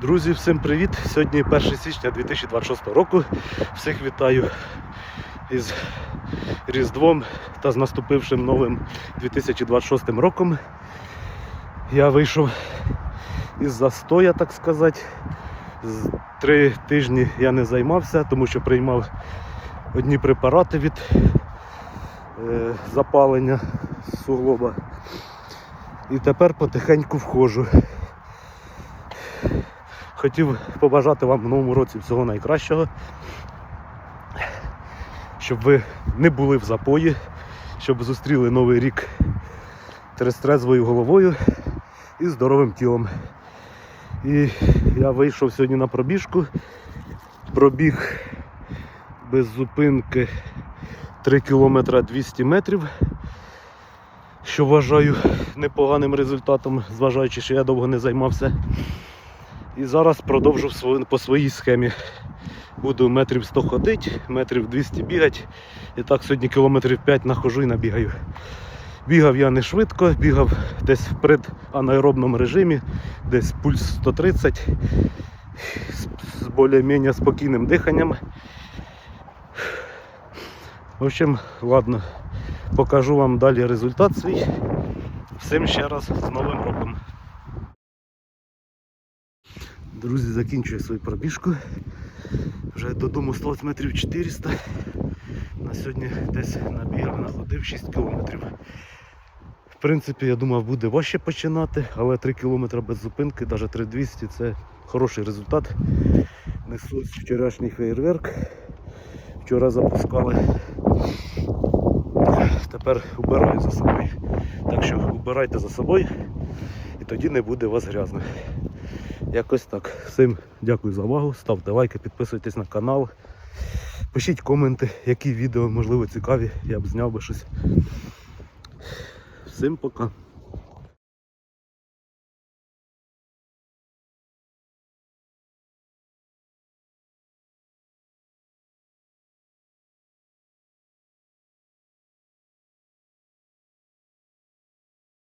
Друзі, всім привіт! Сьогодні 1 січня 2026 року. Всіх вітаю із Різдвом та з наступившим новим 2026 роком. Я вийшов із застоя, так сказати. Три тижні я не займався, тому що приймав одні препарати від е, запалення суглоба. І тепер потихеньку входжу. Хотів побажати вам в новому році всього найкращого, щоб ви не були в запої, щоб зустріли новий рік трезвою головою і здоровим тілом. І я вийшов сьогодні на пробіжку, пробіг без зупинки 3 кілометра 200 метрів, що вважаю непоганим результатом, зважаючи, що я довго не займався. І зараз продовжу по своїй схемі. Буду метрів 100 ходити, метрів 200 бігати. І так сьогодні кілометрів 5 нахожу і набігаю. Бігав я не швидко, бігав десь в преданаеробному режимі, десь пульс 130 з, з більш-менш спокійним диханням. В общем, ладно, покажу вам далі результат свій. Всім ще раз з Новим роком. Друзі, закінчую свою пробіжку. Вже додому осталось метрів 400. На сьогодні десь набігав, находив 6 кілометрів. В принципі, я думав, буде важче починати, але 3 кілометри без зупинки, навіть 3200 це хороший результат. Несу вчорашній фейерверк. Вчора запускали. Тепер убираю за собою. Так що убирайте за собою і тоді не буде у вас грязно. Якось так. Всім дякую за увагу. Ставте лайки, підписуйтесь на канал. Пишіть коменти, які відео можливо цікаві, я б зняв би щось. Всім пока.